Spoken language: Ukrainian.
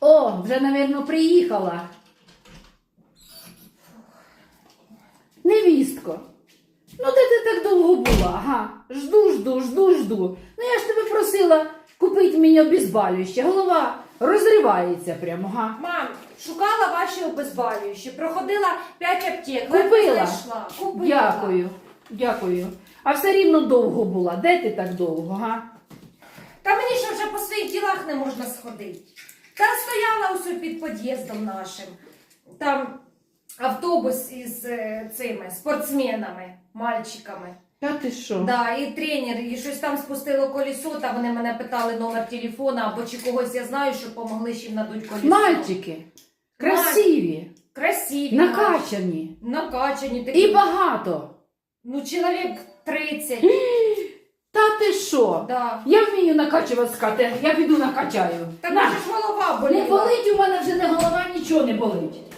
О, вже, напевно, приїхала. Невістко. Ну, де ти так довго була? Ага. Жду, жду, жду, жду. Ну я ж тебе просила купити мені обізбалюще. Голова розривається прямо, га. Мам, шукала ваші обезболюючі, проходила 5 аптек. Купила. знайшла. Купила. Дякую, дякую. А все рівно довго була. Де ти так довго, га? Та мені ще вже по своїх ділах не можна сходити. Та стояла усе під під'їздом нашим. Там автобус із е, цими спортсменами, мальчиками. Та ти що? Да, і тренер, і щось там спустило колесо, та вони мене питали номер телефона, або чи когось я знаю, що помогли, їм надуть колесо. Мальчики, красиві, Красиві. накачані Накачані такі. і багато. Ну, чоловік 30. Та ти що? да. Я вмію накачувати скати, я піду накачаю. Та На. може ж голова Не боліла. болить у мене вже не голова, нічого не болить.